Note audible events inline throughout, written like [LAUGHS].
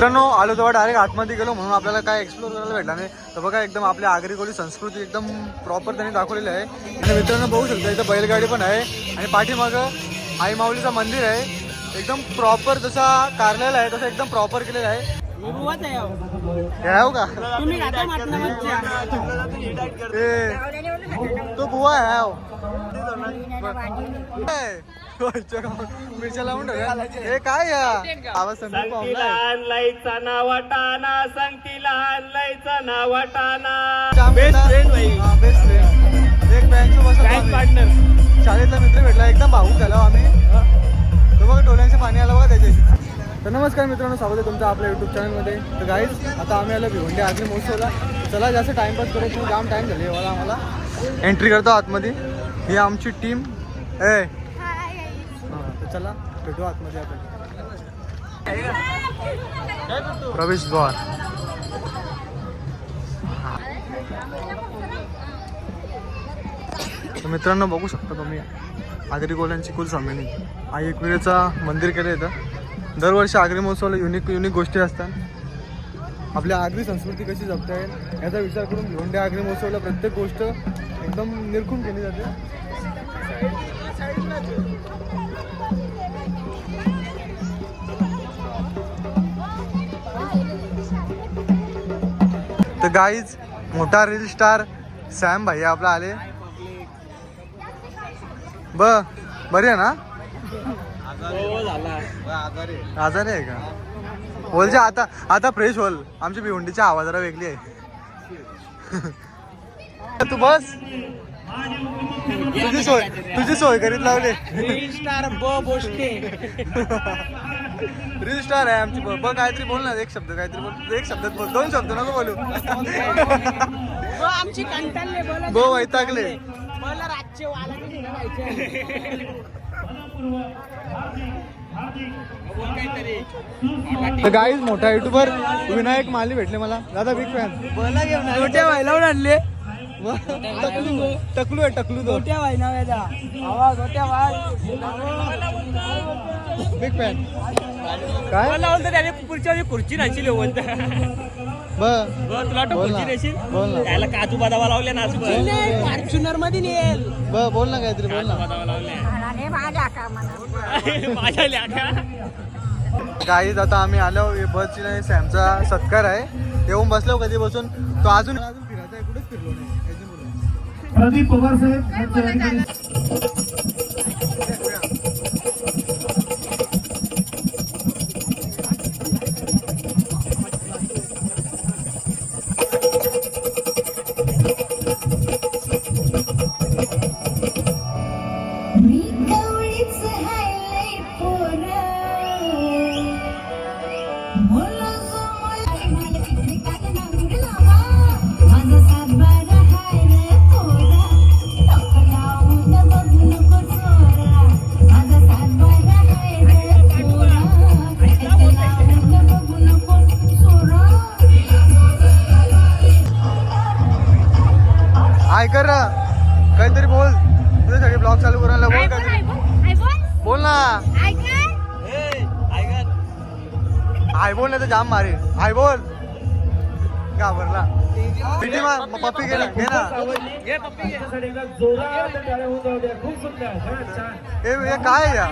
मित्रांनो आलो तेव्हा डायरेक्ट आतमध्ये गेलो म्हणून आपल्याला काय एक्सप्लोर करायला भेटला नाही. तर बघा एकदम आपल्या आगरी संस्कृती एकदम प्रॉपर त्यांनी दाखवलेली आहे. आणि मित्रांनो बघू शकता इथं बैलगाडी पण आहे. आणि पाठीमागं आई माऊलीचं मंदिर आहे. एकदम प्रॉपर जसा कारलेला आहे तसं एकदम प्रॉपर केलेलं आहे. आहे हो का? ए, तो बुवा आहे मिरच्या लावून हे. काय आवाज बेस्ट फ्रेंड बेस्ट फ्रेंड एक बँक. पार्टनर शाळेतला मित्र भेटला एकदम भाऊक झाला हो आम्ही. तो बघा डोळ्यांचे पाणी आलं बघा त्याच्याशी. तर नमस्कार मित्रांनो स्वागत आहे तुमचं आपल्या युट्यूब चॅनलमध्ये तर गाईज आता आम्ही आलो भिवंडी आगरी महोत्सवला. चला जास्त टाइमपास करत नाही जाम टाइम झाले एवढा आम्हाला. एंट्री करतो आतमध्ये. ही आमची टीम ए. हां तर चला भेटू आतमध्ये आपण. प्रवेश द्वार. मित्रांनो बघू शकता तुम्ही आगरी गोल्यांची कुलस्वामिनी. आई एकविरेचा मंदिर केलं इथं. दरवर्षी आगरी महोत्सवाला युनिक युनिक गोष्टी असतात. आपल्या आगरी संस्कृती कशी जपता येईल याचा विचार करून भिवंडी आगरी महोत्सवाला प्रत्येक गोष्ट एकदम निरखून केली जाते. तर गाईज मोठा रील स्टार सॅम भाई आपला आले. ब बरी आहे ना? आजारी आहे. का? बोलचे आता आता फ्रेश होल. आमची भिवंडीची आवाज जरा वेगळी आहे. [LAUGHS] तू बस. तुझी सोय तुझी सोय करीत लावली. स्टार ब बोष्टे रील स्टार आहे आमची ब. काहीतरी बोल ना एक शब्द काहीतरी बोल. एक शब्दात बोल दोन शब्द नको बोलू. आमची कंटाळले बोला गो वैतागले. बोला रातचे वाला गाईज मोठा युट्यूबर विनायक माली भेटले मला. दादा बिग फॅन बोला घेऊन गोट्या व्हायला आणले. टकलू टकलू आहे टकलू तो. गोट्या व्हायना वेदा आवा गोट्या व्हाय बिग फॅन काय? मला बोलतो त्याने पुढच्या वेळी खुर्ची राहशील बोलतो. ब तुला वाटतं खुर्ची त्याला काजू बदामा लावले ना आज. फॉर्च्युनरमध्ये नेल. बोल ना काहीतरी बोल ना. बदामा लावले. माझ्या का माझ्या आता आम्ही आलो बसची नाही सॅमचा सत्कार आहे. येऊन बसलो कधी बसून. तो अजून अजून फिरायचा आहे कुठेच फिरलो नाही. प्रदीप पवार साहेब आय बोल नाही तर जाम मारे आय बोल. घाबरला. किती मा- म- पप्पी घे. ना. छान हे हे काय आहे या?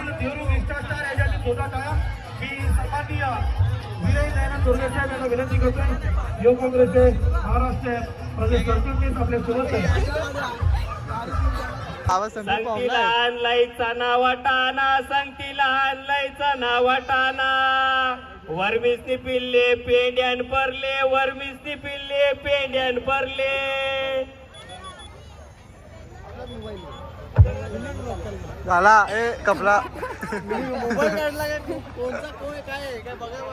विनंती करतोय युवक काँग्रेसचे महाराष्ट्र प्रदेश आपल्यासोबत आहे आहे. आणलायचा नावाटाना आणलायचा नावाटाना. वरमिसनी पिल्ले पेंड्यान परले वरमिसनी पिल्ले पेंड्यान परले. झाला ए कपला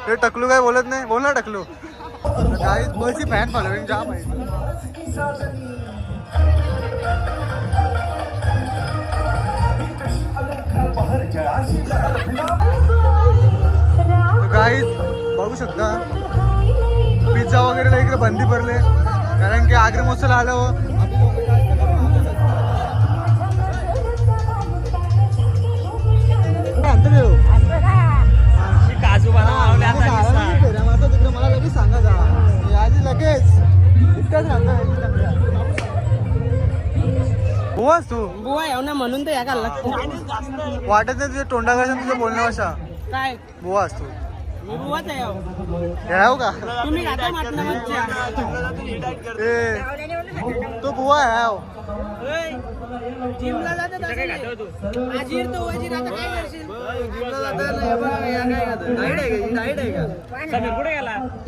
हे टकलू काय बोलत नाही? बोल ना टकलू. काही बसची फॅन फॉलोविंग जाम आहे गाईज बघू शकता. पिझ्झा वगैरे इकडे बंदी पडले. कारण की आग्रे महोत्सवला आल्यावर हो. काजू मला लगेच सांगा जा. आधी लगेच. इतकंच बुवा तू. बुवा येऊ ना म्हणून तर या वाटत नाही तुझ्या तोंडाकडे तुझं बोलण्या भाषा काय? बुवा तू. खेळाव का? तुम्ही तो बुवा आहे. जिमला जातात अजीर तो? वजीर आता काय करशील?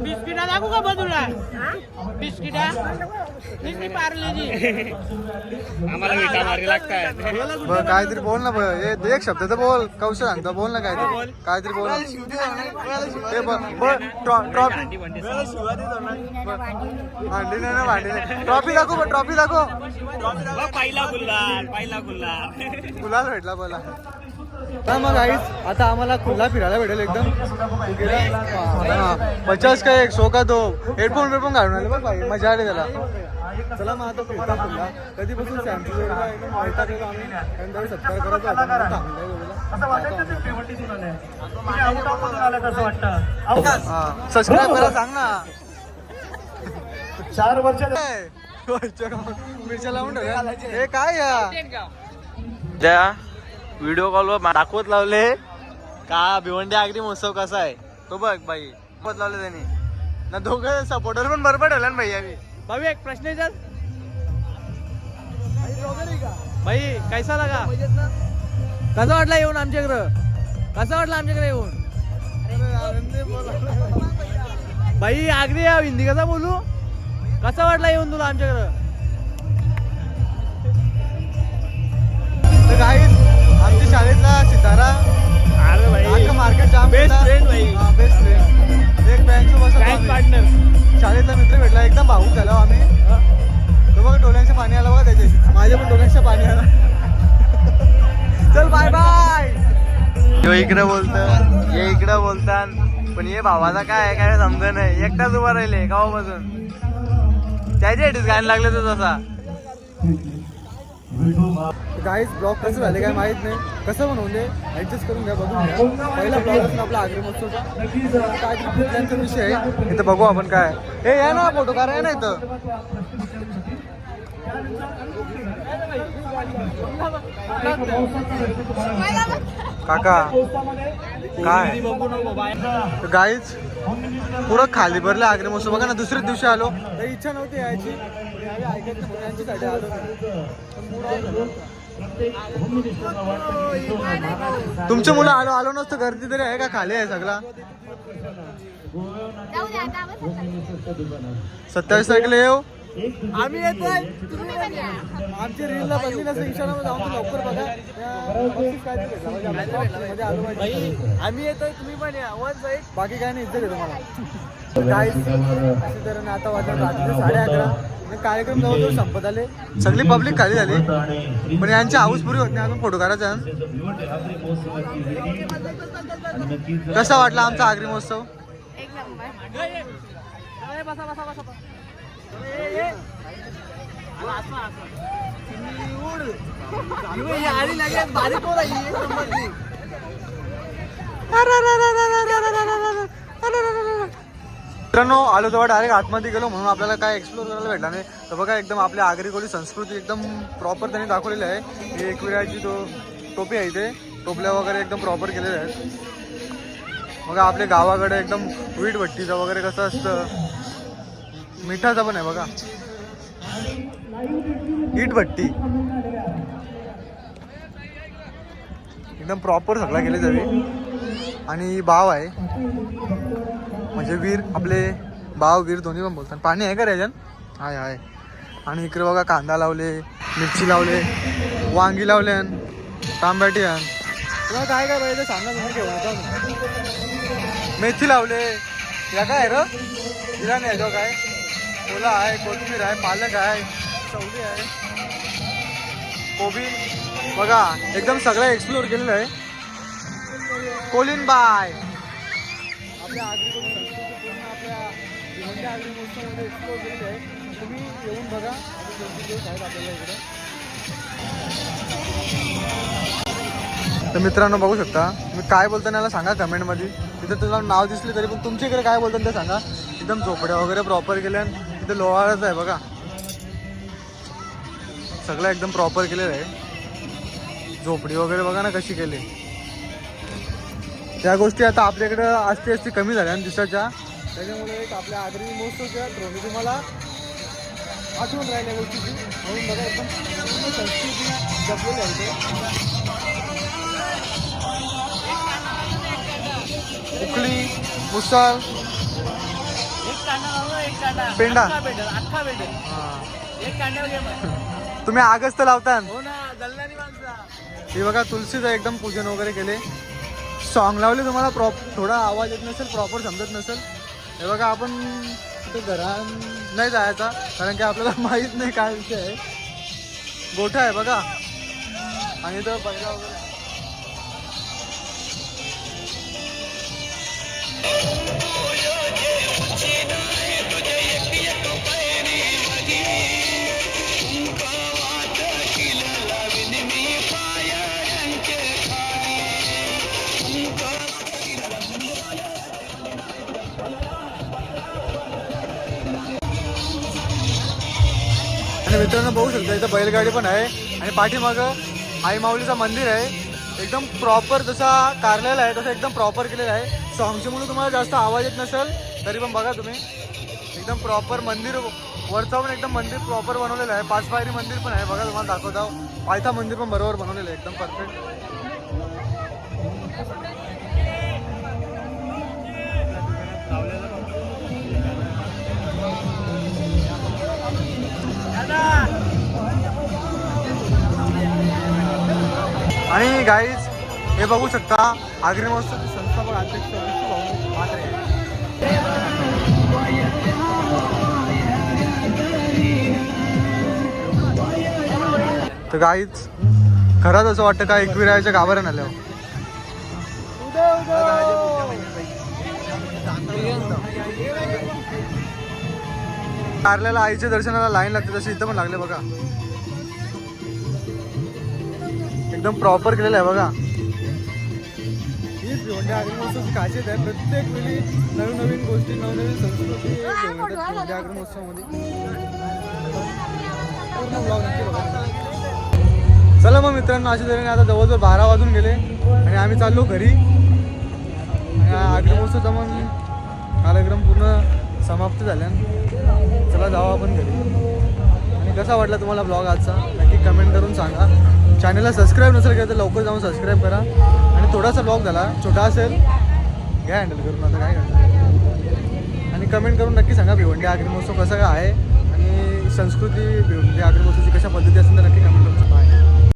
बिस्किटा दाखवू का बदूला? बिस्किटा? बिस्किट पार्लेजी आम्हाला विटा मारी लागतात बरं काहीतरी बोल ना. हे एक शब्द तर बोल कौशल सांगतो बोल ना काहीतरी. काहीतरी बोल. ते बघ भांडी नाही. ना भांडी नाही. ट्रॉफी दाखव ट्रॉफी दाखव. पहिला पहिला गुलाल भेटला बोला. हा मग आईच आता आम्हाला खुल्ला फिरायला भेटेल एकदम. पचास का एक सो का दो हेडफोन वेडफोन घालून आले बघ भाई मजा आली त्याला. चला मग आता फिरता खुल्ला. कधीपासून शॅम्पू आम्ही? सत्कार होतो ते हा सबस्क्राईब करा सांग ना. चार वर्ष काय? मिरच्या लावून ठेवल्या हे काय या? त्या व्हिडिओ कॉलवर दाखवत लावले. का भिवंडी आगरी महोत्सव कसा आहे? तो बघ बाई. दाखवत लावले त्यांनी. ना दोघं सपोर्टर पण बरोबर ठेवला ना भाई आम्ही. भाऊ एक प्रश्न विचार. भाई कैसा लगा? कसा वाटला येऊन आमच्याकडं? कसा वाटला आमच्याकडे येऊन? भाई आगरी या हिंदी कसा बोलू? कसा वाटला येऊन तुला आमच्याकडं? काही आमच्या शाळेतला सितारा अरे भाई. मार्केट जाम भाई. हा. एक बँक पार्टनर शाळेतला मित्र भेटला एकदम भाऊक झाला आम्ही. तो बघा डोळ्यांचं पाणी आलं बघा त्याचे. माझ्या पण डोळ्यांचं पाणी आलं. चल बाय बाय तो इकडे बोलत हे इकडे बोलतात पण हे भावाचा काय आहे काय समजा नाही. एकटाच उभा राहिले गावापासून. त्याच्यासाठीच गाणं लागले तो तसा. गाईज ब्लॉग कसं झाले काय माहीत नाही. कसं होऊन दे ऍडजस्ट करून घ्या बघून घ्या. पहिला ब्लॉग असून आपला आग्रे महोत्सवचा. काय कुठल्यांचा विषय आहे. इथं बघू आपण काय. हे या ना फोटो काढा ना इथं. काका काय? गाईच पुरं खाली भरलं आग्रे महोत्सव बघा ना दुसऱ्याच दिवशी आलो. इच्छा नव्हती यायची. तुमचे मुलं आलो आलो नसतं. गर्दी तरी आहे का? खाली आहे सगळा. सत्तावीस तारखेला येऊ. आम्ही येतोय आमची रीलला बघली नसेल इंस्टाग्राम जाऊन तू लवकर बघा. म्हणजे. आम्ही येतोय तुम्ही पण या. वन साईड बाकी काय नाही आहे तुम्हाला. काय अशी तर आता वाजत रात्री साडे अकरा. कार्यक्रम जवळजवळ संपत आले. सगळी पब्लिक खाली झाली. पण यांची हाऊस पुरी होत नाही अजून फोटो काढायचा कसा वाटला आमचा आगरी महोत्सव? मित्रांनो आलो तेव्हा डायरेक्ट आतमध्ये गेलो म्हणून आपल्याला काय एक्सप्लोर करायला भेटला नाही. तर बघा एकदम आपल्या आगरी कोळी संस्कृती एकदम प्रॉपर त्यांनी दाखवलेली आहे. ही एकविराची तो टोपी आहे इथे. टोपल्या वगैरे एकदम प्रॉपर केलेल्या आहेत. बघा आपल्या गावाकडे एकदम वीट भट्टीचं वगैरे कसं असतं. मिठाचा पण आहे बघा. ईट भट्टी. एकदम प्रॉपर सगळा केले जावे आणि बाव आहे. म्हणजे वीर आपले बाव वीर दोन्ही पण बोलतात. पाणी आहे का रेजन हाय हाय. आणि इकडे बघा कांदा लावले मिरची लावले वांगी लावले तांबटी आण तुला काय काय पाहिजे सांगा मेथी लावले. या काय आहे र? जिरा नाही काय? ओला आहे कोथिंबीर आहे पालक आहे चवली आहे. कोबी. बघा एकदम सगळं एक्सप्लोर केलेलं आहे. Colin bye. आपल्या पूर्ण आपल्या महोत्सवामध्ये एक्सप्लोर केलेली आहे. तुम्ही येऊन बघा. अजून दोन तीन दिवस आहेत आपल्याला इकडे तर मित्रांनो बघू शकता. तुम्ही काय बोलता याला सांगा कमेंटमध्ये तिथं तुला नाव दिसले तरी पण तुमच्या इकडे काय बोलतात ते सांगा. एकदम झोपड्या वगैरे प्रॉपर केल्या तिथे लोहारच आहे बघा. सगळं एकदम प्रॉपर केलेलं आहे. झोपडी वगैरे बघा ना कशी केली. त्या गोष्टी आता आपल्याकडं असते असते कमी झाल्या आणि दिवसाच्या. त्याच्यामुळे एक आपल्या आगरी महोत्सवच्या थ्रोने तुम्हाला आठवण राहिल्या गोष्टीची. म्हणून बघा एकदम संस्कृती जपलेली आहे उकळी मुसळ पेंडा. अख्खा भेटेल एक. तुम्ही आगस्त लावता हो ना माणसा. हे बघा तुलसीचं एकदम पूजन वगैरे केले. सॉन्ग लावले तुम्हाला प्रॉप थोडा आवाज येत नसेल प्रॉपर समजत नसेल. हे बघा आपण तिथे घरात नाही जायचा कारण की आपल्याला [LAUGHS] माहीत नाही काय विषय आहे. गोठा आहे बघा. आणि इथं बैला वगैरे. मित्रांनो बघू शकता इथं बैलगाडी पण आहे. आणि पाठीमागं आई माऊलीचं मंदिर आहे. एकदम प्रॉपर जसा कारलेला आहे तसं एकदम प्रॉपर केलेलं आहे. सॉंगच्या मुलं तुम्हाला जास्त आवाज येत नसेल तरी पण बघा तुम्ही. एकदम प्रॉपर मंदिर वरचा पण एकदम मंदिर प्रॉपर बनवलेलं आहे. पाच पायरी मंदिर पण आहे. बघा तुम्हाला दाखवत. आहो पायथा मंदिर पण बरोबर बनवलेलं आहे. एकदम परफेक्ट आणि गाईज हे बघू शकता आग्रे महोत्सव संस्थापक अध्यक्ष भाऊ म्हात्रे. तर गाईच खरंच असं वाटतं का एकविरायच्या गाभाऱ्यान आल्यावर? कारल्याला आईच्या दर्शनाला लाईन लागते तशी इथं पण लागले बघा. एकदम प्रॉपर केलेलं आहे बघा. हीच खासियत आहे. प्रत्येक वेळी नवीन नवीन गोष्टी नवनवीन संस्कृती. चला मग मित्रांनो अशा तऱ्हेने आता जवळजवळ बारा वाजून गेले आणि आम्ही चाललो घरी. आणि अग्निमहोत्सवचा मग कार्यक्रम पूर्ण समाप्त झाल्या चला जाऊ आपण घरी. आणि कसा वाटला तुम्हाला ब्लॉग आजचा? नक्की कमेंट करून सांगा. चॅनलला सबस्क्राईब नसेल केलं तर लवकर जाऊन सबस्क्राईब करा. आणि थोडासा ब्लॉग झाला छोटा असेल घ्या हँडल करून आता काय करणार? आणि कमेंट करून नक्की सांगा भिवंडी आग्री महोत्सव कसा काय आहे? आणि संस्कृती भिवंडी आग्री महोत्सवची कशा पद्धती असेल तर नक्की